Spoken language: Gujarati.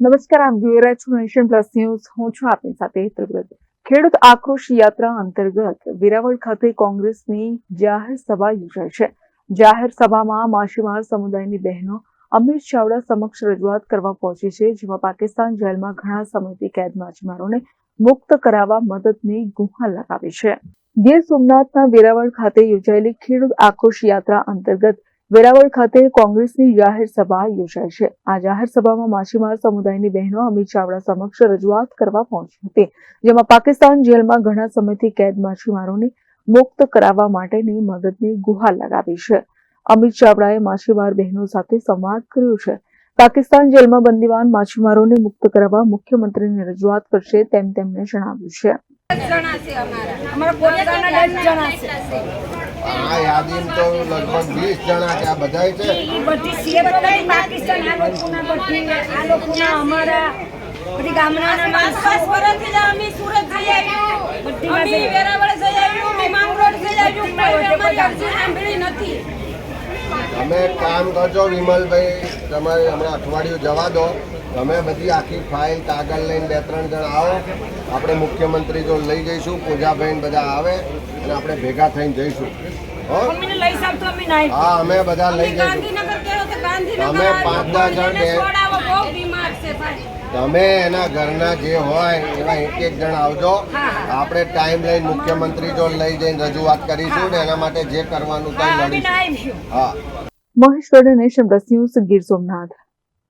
નમસ્કાર આપ જોઈ રહ્યા છો નેશન પ્લસ ન્યૂઝ. હું છું આપની સાથે ત્રિવ્રત ખેડૂત આક્રોશ યાત્રા અંતર્ગત વેરાવળ ખાતે કોંગ્રેસની જાહેર સભા યોજાઈ છે. જાહેર સભામાં માછીમાર સમુદાયની બહેનો અમિત ચાવડા સમક્ષ રજૂઆત કરવા પહોંચી છે, જેમાં પાકિસ્તાન જેલમાં ઘણા સમયથી કેદ માછીમારોને મુક્ત કરાવવા મદદની ગુહાર લગાવી છે. ગીર સોમનાથના વેરાવળ ખાતે યોજાયેલી ખેડૂત આક્રોશ યાત્રા અંતર્ગત વેરાવળ ખાતે કોંગ્રેસની જાહેર સભા યોજાઈ છે. આ જાહેર સભામાં માછીમાર સમુદાયની બહેનો અમિત ચાવડા સમક્ષ રજૂઆત કરવા પહોંચી હતી. જેમાં પાકિસ્તાન જેલમાં ઘણા સમયથી કેદ માછીમારોને મુક્ત કરાવવા માટેની મદદની ગુહાર લગાવી છે. અમિત ચાવડાએ માછીમાર બહેનો સાથે સંવાદ કર્યો છે. પાકિસ્તાન જેલમાં બંદીવાન માછીમારોને મુક્ત કરાવવા મુખ્યમંત્રીને રજૂઆત કરશે તેમ તેમણે જણાવ્યું છે. આ યાદી તો લગભગ વીસ જણા ત્યાં આ બધાય છે. બધી સીએ બધાય પાકિસ્તાન આ લોકોના બધી આ લોકોના અમારા બધી ગામડાના પાંચ પાંચ જ અમે સુરત જઈ આવ્યું. બધી અમે વેરાવળ જઈ આવ્યું અમે માંગરોળ જઈ આવ્યું કોઈ અમારી અરજી સાંભળી નથી. તમે એક કામ કરજો વિમલભાઈ તમારે હમણાં અઠવાડિયું જવા દો. તમે બધી આખી ફાઇલ કાગળ લઈને બે ત્રણ જણ આવો. આપણે મુખ્યમંત્રી જો લઈ જઈશું પૂજાબેન બધા આવે અને આપણે ભેગા થઈને જઈશું. હો? તો અમે નાઈ. હા અમે બધા લઈ જઈશું. ગાંધીનગર ગયો તો ગાંધીનગર તમે પાંચ દસ જણ એને બે- છોડાવો બહુ બીમાર છે ભાઈ. તમે એના ઘરના જે હોય એવા એક એક જણ આવજો. આપણે ટાઈમ લઈને મુખ્યમંત્રી જો લઈ જઈને રજૂઆત કરીશું ને એના માટે જે કરવાનું હા લડીશું. હા. Mahesh nation plus news Gir Somnath.